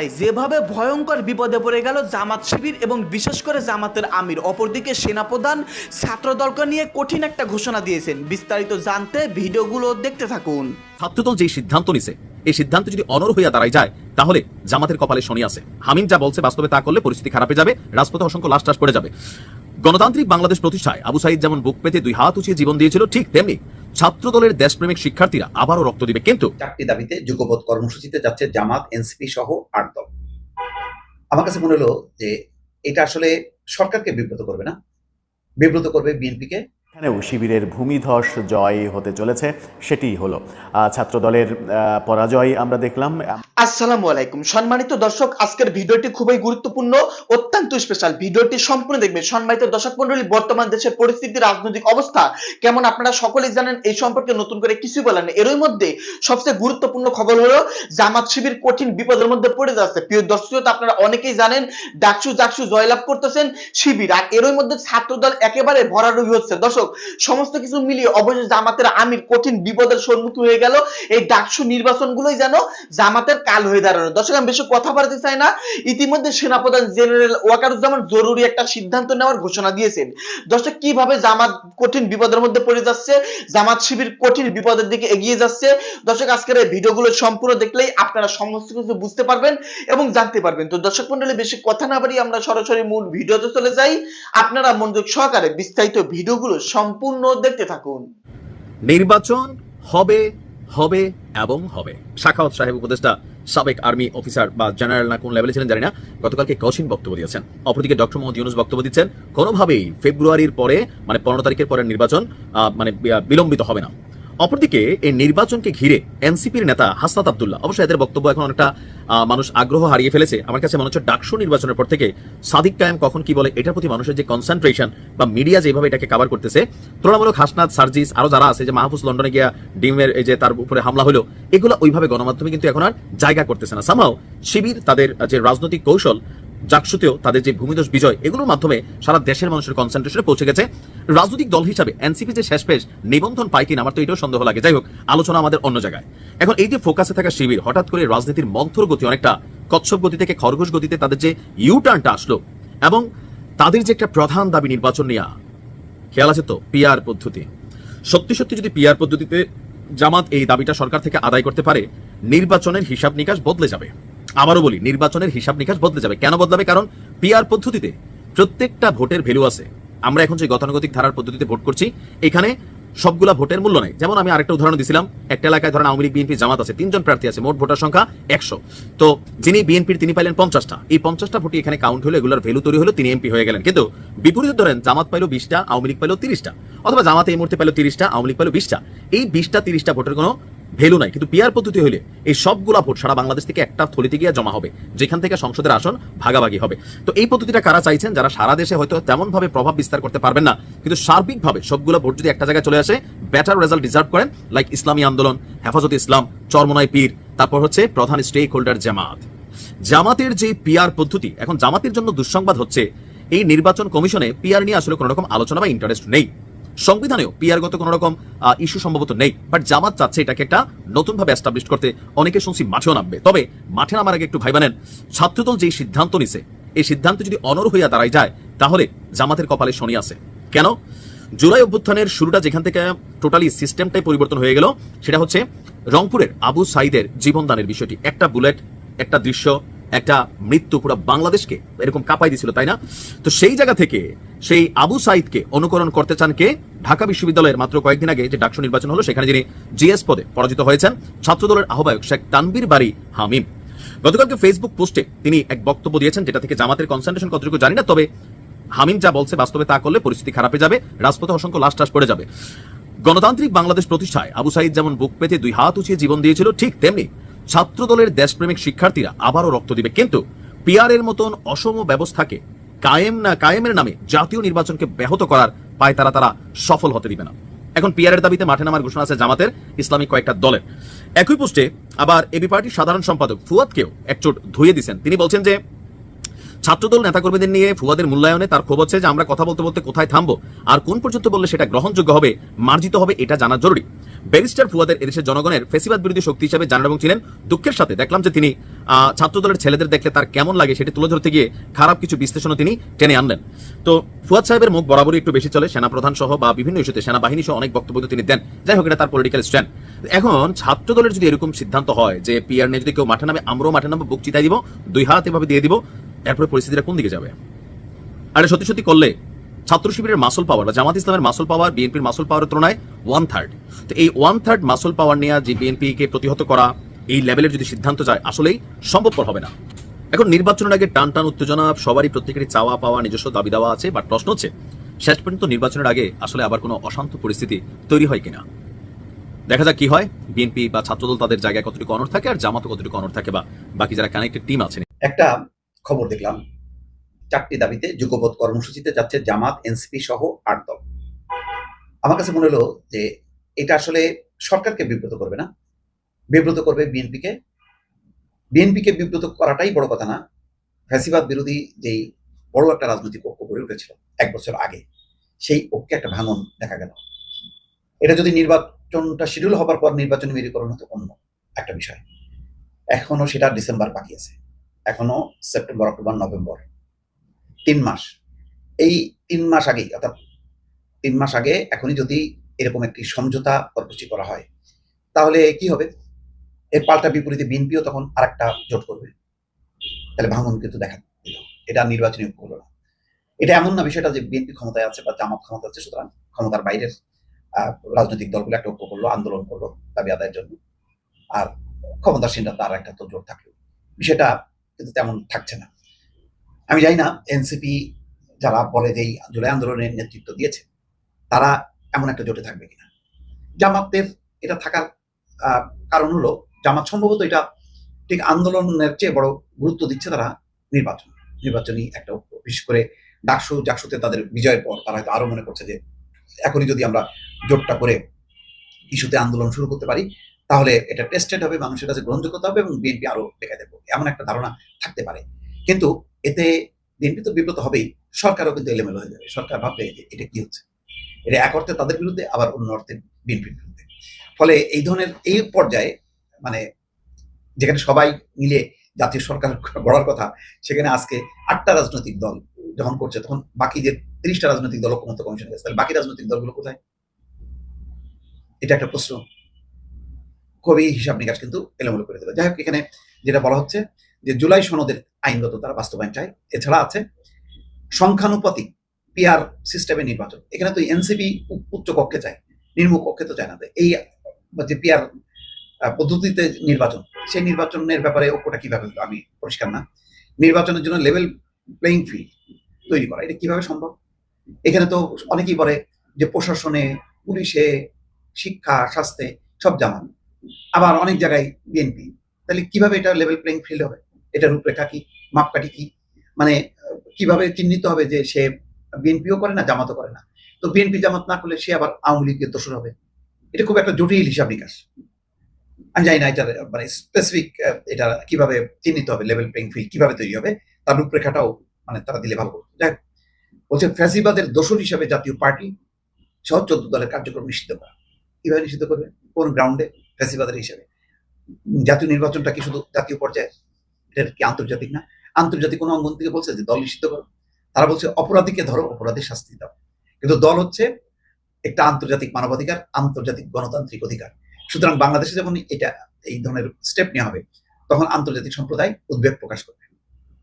ভাই যেভাবে ভয়ঙ্কর বিপদে পড়ে গেল জামাত শিবির এবং বিশেষ করে জামাতের আমির, অপরদিকে সেনাপ্রধান ছাত্রদলকে নিয়ে কঠিন একটা ঘোষণা দিয়েছেন। বিস্তারিত জানতে ভিডিওগুলো দেখতে থাকুন। ছাত্রদল যে সিদ্ধান্ত নিছে, এই সিদ্ধান্ত যদি অনর হইয়া দাঁড়ায় যায়, তাহলে জামাতের কপালে শনি আছে। হামিম যা বলছে বাস্তবে তা করলে পরিস্থিতি খারাপে যাবে, রাজপথে অসংখ্য লাশ টাস পড়ে যাবে। গণতান্ত্রিক বাংলাদেশ প্রতিষ্ঠায় আবু সাইদ যেমন বুক পেতে দুই হাত উঁচিয়ে জীবন দিয়েছিল, ঠিক তেমনি ছাত্রদলের দেশপ্রেমিক শিক্ষার্থীরা আবারও রক্ত দিবে, কিন্তু চারটি দাবিতে যুগপথ কর্মসূচিতে যাচ্ছে জামাত, এনসিপি সহ আট দল। আমার কাছে মনে হলো যে এটা আসলে সরকারকে বিব্রত করবে না। বিব্রত করবে বিএনপিকে। এখানেও শিবিরের ভূমিধস জয় হতে চলেছে, সেটিই হলো। ছাত্রদলের পরাজয় আমরা দেখলাম। আসসালামু আলাইকুম। সম্মানিত দর্শক, আজকের ভিডিওটি খুবই গুরুত্বপূর্ণ, অত্যন্ত স্পেশাল ভিডিওটি সম্পূর্ণ দেখবেন। সম্মানিত দর্শক মন্ডলী বর্তমান দেশের পরিস্থিতি, রাজনৈতিক অবস্থা কেমন আপনারা সকলেই জানেন, এই সম্পর্কে নতুন করে কিছুই বলেন। এরই মধ্যে সবচেয়ে গুরুত্বপূর্ণ খবর হলো, জামাত শিবির কঠিন বিপদের মধ্যে পড়ে যাচ্ছে। প্রিয় দর্শক, আপনারা অনেকেই জানেন ডাকসু ডাকসু জয়লাভ করতেছেন শিবির। আর এরই মধ্যে ছাত্রদল একেবারে ভরাডুবি হচ্ছে। দর্শক সমস্ত কিছু মিলিয়ে অবশ্যই জামাতের আমির কঠিন বিপদের সম্মুখীন হয়ে গেল। এই ডাকসু নির্বাচনগুলোই যেন জামাতের কাল হয়ে দাঁড়ানো দর্শক, আমি বেশি কথা বাড়তে চাই না। ইতিমধ্যে সেনাপ্রধান জেনারেল ওয়াকারুজ্জামান জরুরি একটা সিদ্ধান্ত নেওয়ার ঘোষণা দিয়েছেন। দর্শক, কীভাবে জামাত কঠিন বিপদের মধ্যে পড়ে যাচ্ছে, জামাত শিবির কঠিন বিপদের দিকে এগিয়ে যাচ্ছে, দর্শক, আজকের এই ভিডিওগুলো সম্পূর্ণ দেখলেই আপনারা সমস্ত কিছু বুঝতে পারবেন এবং জানতে পারবেন। তো দর্শক মন্ডলী, বেশি কথা না বাড়িয়ে আমরা সরাসরি মূল ভিডিওতে চলে যাই। আপনারা মনোযোগ সহকারে বিস্তারিত ভিডিওগুলো সম্পূর্ণ দেখতে থাকুন। নির্বাচন হবে হবে এবং হবে। শাখাওয়াত সাহেব উপদেষ্টা, সাবেক আর্মি অফিসার বা জেনারেল না কোন লেভেলে ছিলেন জানি না, গতকালকে কঠিন বক্তব্য দিয়েছেন। অপরদিকে ডক্টর মোহাম্মদ ইউনুস বক্তব্য দিচ্ছেন, কোনোভাবেই ফেব্রুয়ারির পরে মানে পনেরো তারিখের পরে নির্বাচন মানে বিলম্বিত হবে না। অপরদিকে, এই নির্বাচনকে ঘিরে এনসিপির নেতা হাসনাত আব্দুল্লাহ অবশ্যই এদের বক্তব্য এখন অনেকটা মানুষ আগ্রহ হারিয়ে ফেলেছে। আমার কাছে মনে হচ্ছে ডাকসু নির্বাচনের পর থেকে সাদিক কায়েম কখন কি বলে, এটার প্রতি মানুষের যে কনসেন্ট্রেশন বা মিডিয়া যেভাবে এটাকে কভার করতেছে, তুলনামূলক হাসনাত, সার্জিস, আরও যারা আছে, যে মাহফুজ লন্ডনে গিয়া ডিমের যে তার উপরে হামলা হলো, এগুলো ওইভাবে গণমাধ্যমে কিন্তু এখন আর জায়গা করতেছে না। সামাও শিবির তাদের যে রাজনৈতিক কৌশল জাকসুতেও তাদের যে ভূমিদোষ বিজয়, এগুলোর মাধ্যমে সারা দেশের মানুষের কনসেন্ট্রেশনে পৌঁছে গেছে। রাজনৈতিক দল হিসাবে এনসিপি যে শেষ পেশ নিবন্ধন পায় কিনা আমার তো এটাও সন্দেহ লাগে। যাই হোক, আলোচনা আমাদের অন্য জায়গায়। এখন এই যে ফোকাসে থাকা শিবির, হঠাৎ করে রাজনীতির মন্থর গতি অনেকটা, কচ্ছপ গতি থেকে খরগোশ গতিতে তাদের যে ইউ টার্নটা আসলো, এবং তাদের যে একটা প্রধান দাবি নির্বাচন নিয়ে, খেয়াল আছে তো? পিআর পদ্ধতি। সত্যি সত্যি যদি পিআর পদ্ধতিতে জামাত এই দাবিটা সরকার থেকে আদায় করতে পারে, নির্বাচনের হিসাব নিকাশ বদলে যাবে। আবারও বলি, নির্বাচনের হিসাব নিকাশ বদলে যাবে। কেন বদলাবে? কারণ পিআর পদ্ধতিতে প্রত্যেকটা ভোটের ভ্যালু আছে। আমরা এখন যে গতানুগতিক ধারার পদ্ধতিতে ভোট করছি, এখানে সবগুলা ভোটের মূল্য নাই। যেমন আমি আরেকটা উদাহরণ দিছিলাম, একটা এলাকায় ধরেন আওয়ামী লীগ বিএনপি জামাত আছে, তিনজন প্রার্থী আছে, মোট ভোটার সংখ্যা একশো। তো যিনি বিএনপির তিনি পাইলেন পঞ্চাশটা। এই পঞ্চাশটা ভোটই এখানে কাউন্ট হলো, এগুলোর ভ্যালু তৈরি হলো, তিনি এমপি হয়ে গেলেন। কিন্তু বিপরীতে ধরেন জামাত পাইলো বিশটা, আওয়ামী লীগ পাইলো তিরিশটা, অথবা জামাত এই মুহূর্তে পাইলো তিরিশটা, আওয়ামী লীগ পাইলো বিশটা। এই বিশটা, তিরিশটা ভোটের কোনো ভ্যালু নাই, কিন্তু পিয়ার পদ্ধতি হলে এই সবগুলা ভোট সারা বাংলাদেশ থেকে একটা থলিতে গিয়ে জমা হবে, যেখান থেকে সংসদের আসন ভাগাভাগি হবে। তো এই পদ্ধতিটা কারা চাইছেন? যারা সারা দেশে হয়তো তেমন ভাবে প্রভাব বিস্তার করতে পারবেন না, কিন্তু সার্বিকভাবে সবগুলো ভোট যদি একটা জায়গায় চলে আসে বেটার রেজাল্ট ডিজার্ভ করেন লাইক ইসলামী আন্দোলন, হেফাজত ইসলাম, চরমনাই পীর, তারপর হচ্ছে প্রধান স্টেক হোল্ডার জামাত। জামাতের যে পিয়ার পদ্ধতি, এখন জামাতের জন্য দুঃসংবাদ হচ্ছে, এই নির্বাচন কমিশনে পিয়ার নিয়ে আসলে কোনো রকম আলোচনা বা ইন্টারেস্ট নেই। সংবিধানেও পিয়ারগত কোনো রকম ইস্যু সম্ভবত নেই। বাট জামাত চাচ্ছে এটাকে একটা নতুন ভাবে এস্টাবলিশ করতে। অনেকে শুনছি মাঠেও নামবে। তবে মাঠে নামার আগে একটু ভাইবানেন ছাত্রদল যে সিদ্ধান্ত নিছে, এই সিদ্ধান্ত যদি অনর হইয়া দাঁড়ায় যায়, তাহলে জামাতের কপালে শনি আছে। কেন? জুলাই অভ্যুত্থানের শুরুটা যেখান থেকে টোটালি সিস্টেমটাই পরিবর্তন হয়ে গেল, সেটা হচ্ছে রংপুরের আবু সাইদের জীবনদানের বিষয়টি। একটা বুলেট একটা দৃশ্য একটা মৃত্যু পুরো বাংলাদেশকে এরকম কাঁপাই দিছিল তাই না? তো সেই জায়গা থেকে সেই আবু সাইদকে অনুকরণ করতে চান কে? ঢাকা বিশ্ববিদ্যালয়ের মাত্র কয়েকদিন আগে যে ডাকসু নির্বাচন হলো, সেখানে যিনি জিএস পদে পরাজিত হয়েছেন ছাত্রদলের আহ্বায়ক শেখ তানবীর বাড়ি হামিম। গতকালকে ফেসবুক পোস্টে তিনি এক বক্তব্য দিয়েছেন যেটা থেকে জামাতের কনসেন্ট্রেশন কতটুকু জানি না, তবে হামিম যা বলছে বাস্তবে তা করলে পরিস্থিতি খারাপে যাবে, রাজপথে অসংখ্য লাশ টাস পড়ে যাবে। গণতান্ত্রিক বাংলাদেশ প্রতিষ্ঠায় আবু সাইদ যেমন বুক পেতে দুই হাত উঁচিয়ে জীবন দিয়েছিল, ঠিক তেমনি ছাত্রদলের দেশপ্রেমিক শিক্ষার্থীরা আবারও রক্ত দিবে। কিন্তু পিআর এর মতন অসম ব্যবস্থাকে কায়েম না কায়েমের নামে জাতীয় নির্বাচনকে ব্যাহত করার পায় তারা তারা সফল হতে দিবে না। এখন পিআরের দাবিতে মাঠে নামার ঘোষণা আছে জামাতের ইসলামিক কয়েকটা দলের। একই পোস্টে আবার এবি পার্টির সাধারণ সম্পাদক ফুয়াদকেও একচোট ধুয়ে দিয়েছেন তিনি বলছেন যে, ছাত্রদল নেতাকর্মীদের নিয়ে ফুয়াদের মূল্যায়নে তার ক্ষোভ হচ্ছে যে আমরা কথা বলতে বলতে কোথায় থামবো? আর কোন পর্যন্ত বললে সেটা গ্রহণযোগ্য হবে, মার্জিত হবে, এটা জানা জরুরি। ব্যারিস্টার ফুয়াদের এদেশের জনগণের ফেসিবাদ বিরোধী শক্তি হিসেবে জানান এবং ছিলেন দুঃখের সাথে। দেখলাম যে তিনি ছাত্রদলের ছেলেদের দেখলে তার কেমন লাগে সেটি তুলে ধরতে গিয়ে খারাপ কিছু বিশ্লেষণও তিনি টেনে আনলেন। তো ফুয়াদ সাহেবের মুখ বরাবরই একটু বেশি চলে, সেনাপ্রধান সহ বা বিভিন্ন ইস্যুতে সেনাবাহিনী সহ অনেক বক্তব্য তিনি দেন। যাই হোক, এটা তার পলিটিক্যাল স্ট্যান্ড এখন ছাত্রদলের যদি এরকম সিদ্ধান্ত হয় যে পিআর নিয়ে যদি কেউ মাঠে নামে, আমরাও মাঠে নামে বুক চিতাই দিব, দুই হাত এভাবে দিয়ে দিব, এরপরে পরিস্থিতিটা কোন দিকে যাবে? আর সত্যি সত্যি করলে ছাত্র শিবিরের মাসল পাওয়ার বা জামাত ইসলামের মাসল পাওয়ার বিএনপির মাসল পাওয়ারের তুলনায় ওয়ান থার্ড তো এই ওয়ান থার্ড মাসল পাওয়ার নিয়ে যে বিএনপি কে প্রতিহত করা, এই লেভেলের যদি সিদ্ধান্ত যায়, আসলেই সম্ভবপর হবে না। এখন নির্বাচনের আগে টান টান উত্তেজনা, সবারই প্রত্যেকেরই চাওয়া পাওয়া, নিজস্ব দাবি দেওয়া আছে বাট প্রশ্ন হচ্ছে, শেষ পর্যন্ত নির্বাচনের আগে আসলে আবার কোনো অশান্ত পরিস্থিতি তৈরি হয় কিনা? দেখা যাক কি হয়। বিএনপি বা ছাত্রদল তাদের জায়গায় কতটুকু অনর থাকে আর জামাতও কতটুকু অনর থাকে বা বাকি যারা কানেক্টেড টিম আছে। একটা খবর দেখলাম চারটি দাবিতে যুগপথ কর্মসূচিতে যাচ্ছে জামাত, এনসিপি সহ আট দল। আমার কাছে মনে হলো যে এটা আসলে সরকারকে বিব্রত করবে না। বিব্রত করবে বিএনপিকে। বিএনপিকে বিব্রত করাটাই বড় কথা না। ফ্যাসিবাদ বিরোধী যেই বড় একটা রাজনৈতিক ঐক্য গড়ে উঠেছিল এক বছর আগে, সেই ঐক্যে একটা ভাঙন দেখা গেল। এটা যদি নির্বাচনটা শিডিউল হবার পর নির্বাচনী মেরুকরণ হতো অন্য একটা বিষয়। এখনও সেটা ডিসেম্বর বাকি আছে। এখনও সেপ্টেম্বর, অক্টোবর, নভেম্বর তিন মাস। এই তিন মাস আগেই, অর্থাৎ তিন মাস আগে এখনই যদি এরকম একটি সমঝোতা কর্মসূচি করা হয়, তাহলে কি হবে? এর পাল্টা বিপরীতে বিএনপিও তখন আরেকটা জোট করবে। তাহলে ভাঙন কিন্তু দেখা দিল। এটা নির্বাচনী হলো না। এটা এমন না বিষয়টা যে বিএনপি ক্ষমতায় আছে বা জামাত ক্ষমতা আছে, সুতরাং ক্ষমতার বাইরের রাজনৈতিক দলগুলো একটা ঐক্য করল, আন্দোলন করল দাবি আদায়ের জন্য। আর ক্ষমতাসীনরা তার একটা তো জোট থাকল। বিষয়টা কিন্তু তেমন থাকছে না। আমি জানি না এনসিপি যারা বলে যে এই জুলাই আন্দোলনের নেতৃত্ব দিয়েছে, তারা এমন একটা জোটে থাকবে কিনা? জামাতের এটা থাকার কারণ হলো জামাত সম্ভবত এটা ঠিক আন্দোলনের চেয়ে বড় গুরুত্ব দিচ্ছে তারা নির্বাচন, নির্বাচনী একটা বিশেষ করে ডাকসু, জাকসুতে তাদের বিজয়ের পর তারা হয়তো আরও মনে করছে যে এখনই যদি আমরা জোটটা করে ইস্যুতে আন্দোলন শুরু করতে পারি, তাহলে এটা টেস্টেড হবে, মানুষের কাছে গ্রহণযোগ্যতা হবে এবং বিএনপি আরও দেখাতে দেবো এমন একটা ধারণা থাকতে পারে। কিন্তু এতে বিএনপি তো বিব্রত হবেই। সরকারও কিন্তু এলেমেলো হয়ে যাবে। সরকার ভাববে এটা কি হচ্ছে? এটা এক অর্থে তাদের বিরুদ্ধে, আবার অন্য অর্থে বিএনপির বিরুদ্ধে। ফলে এই ধরনের, এই পর্যায়ে মানে যেখানে সবাই মিলে জাতীয় সরকার গড়ার কথা, সেখানে আজকে আটটা রাজনৈতিক দল যখন করছে, তখন বাকি যে তিরিশটা রাজনৈতিক দল ঐক্যমত্য কমিশনে গেছে। তাহলে বাকি রাজনৈতিক দলগুলো কোথায়? এটা একটা প্রশ্ন। কবি হিসাব নিকাশ কিন্তু এলোমেলো করে দেবে। যাই হোক, এখানে যেটা বলা হচ্ছে যে জুলাই সনদের আইনগত তারা বাস্তবায়ন চায়। এছাড়া আছে সংখ্যানুপাতিক পিআর সিস্টেমে নির্বাচন। এখানে তো এনসিপি উচ্চ কক্ষে চায়, নিম্ন কক্ষে তো চায় না। এই যে পিআর পদ্ধতিতে নির্বাচন, সেই নির্বাচনের ব্যাপারে ঐক্যটা কীভাবে আমি পরিষ্কার না। নির্বাচনের জন্য লেভেল প্লেইং ফিল্ড তৈরি করা, এটা কীভাবে সম্ভব? এখানে তো অনেকেই বলে যে প্রশাসনে, পুলিশে, শিক্ষা, স্বাস্থ্যে সব জামান আবার অনেক জায়গায় বিএনপি তাহলে কীভাবে এটা লেভেল প্লেইং ফিল্ড হবে? এটা রূপরেখা কি, মাপকাঠি কি? মানে কীভাবে চিহ্নিত হবে যে সে বিএনপিও করে না, জামাতও করে না? তো বিএনপি জামাত না করলে সে আবার আওয়ামী লীগের দোষর হবে। এটা খুব একটা জটিল হিসাব নিকাশ। আমি জানি না এটার মানে স্পেসিফিক এটা কীভাবে চিহ্নিত হবে লেভেল প্লেইং ফিল্ড কীভাবে তৈরি হবে, তার রূপরেখাটাও মানে তারা দিলে ভালো যাই বলছে ফ্যাসিবাদের দোষর হিসাবে জাতীয় পার্টি সহ চোদ্দ দলের কার্যক্রম নিষিদ্ধ করা। কীভাবে নিষিদ্ধ করবে? কোন গ্রাউন্ডে ফ্যাসিবাদের হিসাবে। জাতীয় নির্বাচনটা কি শুধু জাতীয় পর্যায়ে এটা কি আন্তর্জাতিক না? আন্তর্জাতিক কোনো অঙ্গন থেকে বলছে যে দল নিষিদ্ধ করো। তারা বলছে, অপরাধীকে ধরো, অপরাধীর শাস্তি দাও। কিন্তু দল হচ্ছে একটা আন্তর্জাতিক মানবাধিকার, আন্তর্জাতিক গণতান্ত্রিক অধিকার। সুতরাং বাংলাদেশে যখন এটা, এই ধরনের স্টেপ নেওয়া হবে, তখন আন্তর্জাতিক সম্প্রদায় উদ্বেগ প্রকাশ করবে।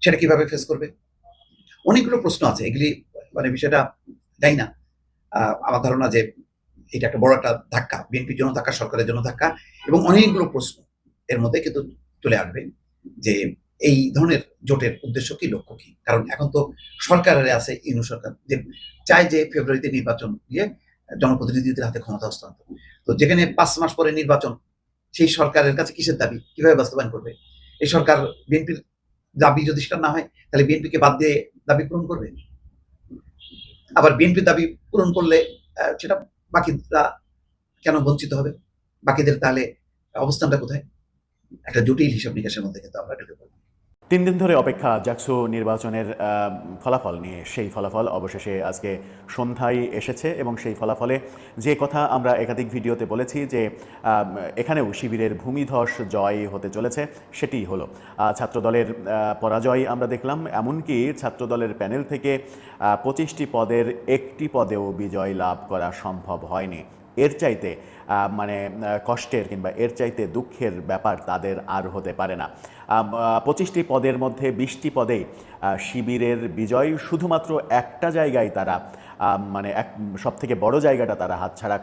সেটা কীভাবে ফেস করবে? অনেকগুলো প্রশ্ন আছে। এগুলি মানে বিষয়টা জানি না। আমার ধারণা যে এটা একটা বড় একটা ধাক্কা। বিএনপির জন্য ধাক্কা, সরকারের জন্য ধাক্কা এবং অনেকগুলো প্রশ্ন এর মধ্যে কিন্তু চলে আসবে। যে এই ধরনের জোটের উদ্দেশ্য কি, লক্ষ্য কি? কারণ এখন তো সরকারের আছে ইউনু সরকার, যে চায় যে ফেব্রুয়ারিতে নির্বাচন দিয়ে জনপ্রতিনিধিদের হাতে ক্ষমতা হস্তান্তর। তো যেখানে পাঁচ মাস পরে নির্বাচন, সেই সরকারের কাছে কিসের দাবি? কীভাবে বাস্তবায়ন করবে? এই সরকার বিএনপির দাবি যদি সেটা না হয়, তাহলে বিএনপিকে বাদ দিয়ে দাবি পূরণ করবে? আবার বিএনপির দাবি পূরণ করলে সেটা বাকিরা কেন বঞ্চিত হবে? বাকিদের তাহলে অবস্থানটা কোথায়? একটা জটিল হিসাব নিকাশের মধ্যে কিন্তু আমরা ঢুকে পড়ব তিন দিন ধরে অপেক্ষা জাকসু নির্বাচনের ফলাফল নিয়ে। সেই ফলাফল অবশেষে আজকে সন্ধ্যায় এসেছে এবং সেই ফলাফলে যে কথা আমরা একাধিক ভিডিওতে বলেছি যে এখানেও শিবিরের ভূমিধস জয় হতে চলেছে সেটি হলো। ছাত্রদলের পরাজয় আমরা দেখলাম, এমনকি ছাত্রদলের প্যানেল থেকে পঁচিশটি পদের একটি পদেও বিজয় লাভ করা সম্ভব হয়নি। এর চাইতে মানে কষ্টের কিংবা এর চাইতে দুঃখের ব্যাপার তাদের আর হতে পারে না। পঁচিশটি পদের মধ্যে বিশটি পদেই শিবিরের বিজয় শুধুমাত্র একটা জায়গায় তারা মানে এক সব থেকে বড় জায়গাটা তারা হাতছাড়া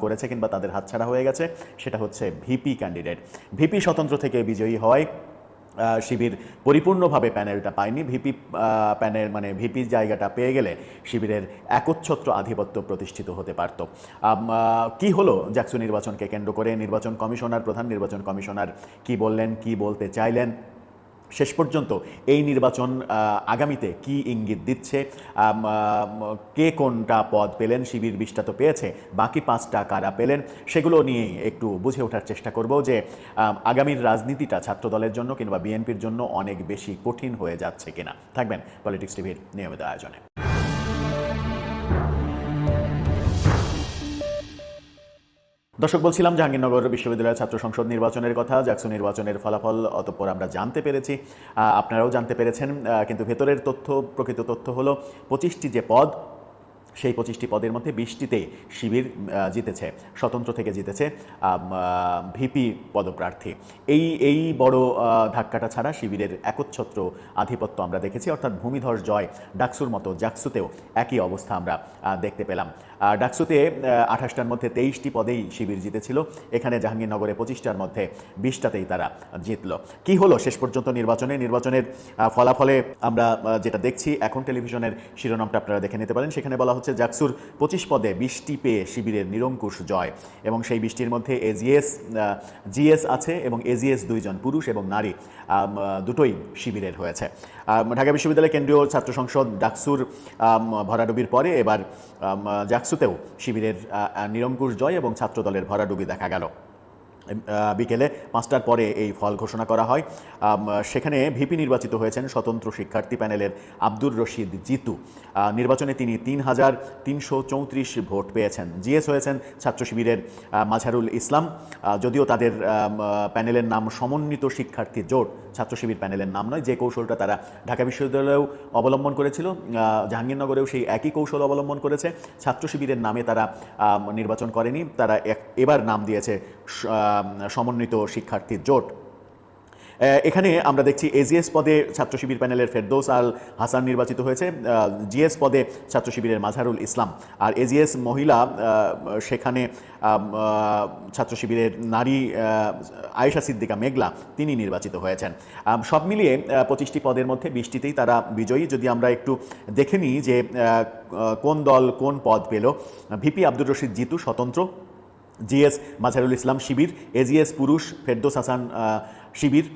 করেছে কিংবা তাদের হাতছাড়া হয়ে গেছে সেটা হচ্ছে ভিপি ক্যান্ডিডেট ভিপি স্বতন্ত্র থেকে বিজয়ী আহ, শিবির পরিপূর্ণভাবে প্যানেলটা পায়নি। ভিপি প্যানেল মানে ভিপি জায়গাটা পেয়ে গেলে শিবিরের একচ্ছত্র আধিপত্য প্রতিষ্ঠিত হতে পারত। কি হলো জাকসু নির্বাচনকে কেন্দ্র করে? নির্বাচন কমিশনার, প্রধান নির্বাচন কমিশনার কি বললেন, কি বলতে চাইলেন? শেষ পর্যন্ত এই নির্বাচন আগামীতে কি ইঙ্গিত দিচ্ছে? কে কোনটা পদ পেলেন? শিবির বিশটা তো পেয়েছে, বাকি পাঁচটা কারা পেলেন? সেগুলো নিয়েই একটু বুঝে ওঠার চেষ্টা করব যে আগামীর রাজনীতিটা ছাত্রদলের জন্য কিংবা বিএনপির জন্য অনেক বেশি কঠিন হয়ে যাচ্ছে কিনা। থাকবেন পলিটিক্স টিভির নিয়মিত আয়োজনে। দর্শক, বলছিলাম জাহাঙ্গীরনগর বিশ্ববিদ্যালয়ের ছাত্র সংসদ নির্বাচনের কথা। জাকসু নির্বাচনের ফলাফল অতঃপর আমরা জানতে পেরেছি। আপনারাও জানতে পেরেছেন। কিন্তু ভেতরের তথ্য, প্রকৃত তথ্য হলো, পঁচিশটি যে পদ সেই পঁচিশটি পদের মধ্যে বিশটিতে শিবির জিতেছে, স্বতন্ত্র থেকে জিতেছে ভিপি পদপ্রার্থী। এই এই বড় ধাক্কাটা ছাড়া শিবিরের একচ্ছত্র আধিপত্য আমরা দেখেছি, অর্থাৎ ভূমিধস জয় ডাকসুর মতো জাকসুতেও একই অবস্থা আমরা দেখতে পেলাম। ডাকসুতে আঠাশটার মধ্যে তেইশটি পদেই শিবির জিতেছিল, এখানে জাহাঙ্গীরনগরে পঁচিশটার মধ্যে বিশটাতেই তারা জিতল। কি হলো শেষ পর্যন্ত নির্বাচনে? নির্বাচনের ফলাফলে আমরা যেটা দেখছি, এখন টেলিভিশনের শিরোনামটা আপনারা দেখে নিতে পারেন। সেখানে বলা হচ্ছে জাকসুর পঁচিশ পদে বৃষ্টি পেয়ে শিবিরের নিরঙ্কুশ জয়। এবং সেই বৃষ্টির মধ্যে এজিএস জিএস আছে এবং এজিএস দুইজন পুরুষ এবং নারী দুটোই শিবিরের হয়েছে। ঢাকা বিশ্ববিদ্যালয় কেন্দ্রীয় ছাত্র সংসদ ডাকসুর ভরাডুবির পরে এবার জাকসুতেও শিবিরের নিরঙ্কুশ জয় এবং ছাত্রদলের ভরাডুবি দেখা গেল। বিকেলে পাঁচটার পরে এই ফল ঘোষণা করা হয়। সেখানে ভিপি নির্বাচিত হয়েছেন স্বতন্ত্র শিক্ষার্থী প্যানেলের আব্দুর রশিদ জিতু। নির্বাচনে তিনি তিন হাজার তিনশো চৌত্রিশ ভোট পেয়েছেন। জিএস হয়েছেন ছাত্র শিবিরের মাঝারুল ইসলাম। যদিও তাদের প্যানেলের নাম সমন্বিত শিক্ষার্থী জোট, ছাত্র শিবির প্যানেলের নাম নয়, যে কৌশলটা তারা ঢাকা বিশ্ববিদ্যালয়েও অবলম্বন করেছিল জাহাঙ্গীরনগরেও সেই একই কৌশল অবলম্বন করেছে। ছাত্র শিবিরের নামে তারা নির্বাচন করেনি, তারা এবার নাম দিয়েছে সমন্বিত শিক্ষার্থী জোট। এখানে আমরা দেখছি এজিএস পদে ছাত্র শিবির প্যানেলের ফেরদৌস আল হাসান নির্বাচিত হয়েছে। জিএস পদে ছাত্র শিবিরের মাঝারুল ইসলাম। আর এজিএস মহিলা সেখানে ছাত্র শিবিরের নারী আয়েশা সিদ্দিকা মেঘলা তিনি নির্বাচিত হয়েছেন। সব মিলিয়ে পঁচিশটি পদের মধ্যে বিশটিতেই তারা বিজয়ী। যদি আমরা একটু দেখে নিই যে কোন দল কোন পদ পেল, ভিপি আব্দুর রশিদ জিতু স্বতন্ত্র জিএস মাঝারুল ইসলাম শিবির, এজিএস পুরুষ ফেরদোস হাসান শিবির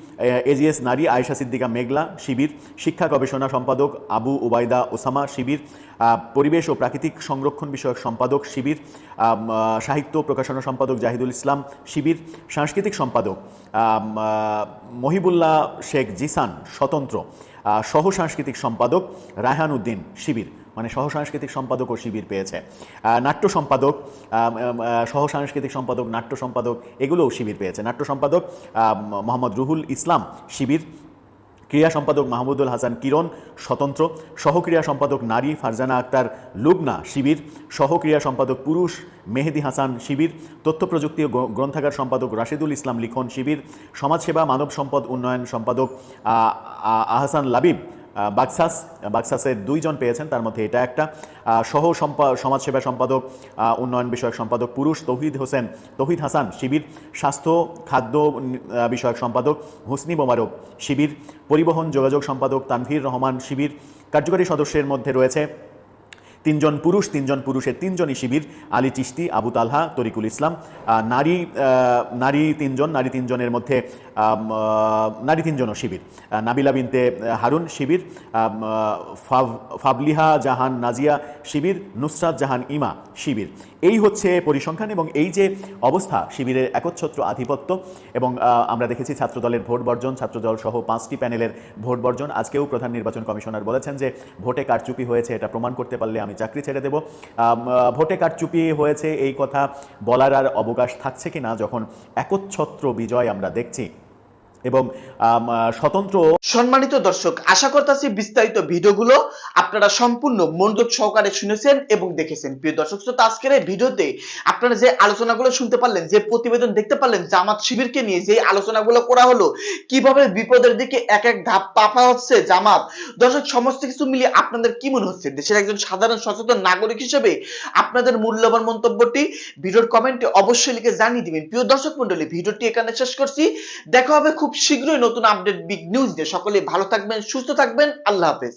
এজিএস নারী আয়েশা সিদ্দিকা মেঘলা শিবির, শিক্ষা গবেষণা সম্পাদক আবু উবাইদা ওসামা শিবির পরিবেশ ও প্রাকৃতিক সংরক্ষণ বিষয়ক সম্পাদক শিবির সাহিত্য প্রকাশনা সম্পাদক জাহিদুল ইসলাম শিবির, সাংস্কৃতিক সম্পাদক মহিবুল্লাহ শেখ জিসান স্বতন্ত্র সহ সাংস্কৃতিক সম্পাদক রায়হান উদ্দিন শিবির। মানে সহ সাংস্কৃতিক সম্পাদক ও শিবির পেয়েছে। নাট্য সম্পাদক আম, আম, সহ সাংস্কৃতিক সম্পাদক নাট্য সম্পাদক এগুলোও শিবির পেয়েছে। নাট্য সম্পাদক মোহাম্মদ রুহুল ইসলাম শিবির ক্রীড়া সম্পাদক মাহমুদুল হাসান কিরণ স্বতন্ত্র সহক্রিয়া সম্পাদক নারী ফারজানা আক্তার লুবনা শিবির সহক্রিয়া সম্পাদক পুরুষ মেহেদি হাসান শিবির তথ্য প্রযুক্তি ও গ্রন্থাগার সম্পাদক রাশিদুল ইসলাম লিখন শিবির সমাজসেবা মানব সম্পদ উন্নয়ন সম্পাদক আহসান লাবিব বাক্সাস বাক্সাসের দুইজন পেয়েছেন, তার মধ্যে এটা একটা। সহ সমাজসেবা সম্পাদক উন্নয়ন বিষয়ক সম্পাদক পুরুষ তৌহিদ হোসেন, তৌহিদ হাসান শিবির, স্বাস্থ্য, খাদ্য বিষয়ক সম্পাদক হুসনি বোমারক শিবির, পরিবহন যোগাযোগ সম্পাদক তানভীর রহমান শিবির, কার্যকরী সদস্যের মধ্যে রয়েছে তিনজন পুরুষ, তিনজন পুরুষের তিনজনই শিবির, আলী চিস্তি আবু তালহা, তরিকুল ইসলাম। নারী নারী তিনজন, নারী তিনজনের মধ্যে নারী তিনজনও শিবির। নাবিলা বিনতে হারুন শিবির ফাবলিহা জাহান নাজিয়া শিবির, নুসরাত জাহান ইমা শিবির। এই হচ্ছে পরিসংখ্যান এবং এই যে অবস্থা, শিবিরের একচ্ছত্র আধিপত্য এবং আমরা দেখেছি ছাত্রদলের ভোট বর্জন, ছাত্রদল সহ পাঁচটি প্যানেলের ভোট বর্জন। আজকেও প্রধান নির্বাচন কমিশনার বলেছেন যে ভোটে কারচুপি হয়েছে, এটা প্রমাণ করতে পারলে আমি চাকরি ছেড়ে দেব। ভোটে কারচুপি হয়েছে এই কথা বলার আর অবকাশ থাকছে কি না যখন একচ্ছত্র বিজয় আমরা দেখছি। এবং স্বতন্ত্র সম্মানিত দর্শক, আশা করতেছি বিস্তারিত ভিডিওগুলো আপনারা সম্পূর্ণ মনোযোগ সহকারে শুনেছেন এবং দেখেছেন। প্রিয় দর্শক শ্রোতা, আজকের এই ভিডিওতে আপনারা যে আলোচনাগুলো শুনতে পারলেন, যে প্রতিবেদন দেখতে পারলেন, জামাত শিবিরকে নিয়ে যে আলোচনাগুলো করা হলো, কীভাবে বিপদের দিকে এক এক ধাপ পাপা হচ্ছে জামাত। দর্শক, সমস্ত কিছু মিলিয়ে আপনাদের কি মনে হচ্ছে? দেশের একজন সাধারণ সচেতন নাগরিক হিসেবে আপনাদের মূল্যবান মন্তব্যটি ভিডিওর কমেন্টে অবশ্যই লিখে জানিয়ে দিবেন। প্রিয় দর্শক মন্ডলী ভিডিওটি এখানে শেষ করছি। দেখা হবে খুব শীঘ্রই নতুন আপডেট বিগ নিউজ দিয়ে সকলে ভালো থাকবেন সুস্থ থাকবেন আল্লাহ হাফেজ।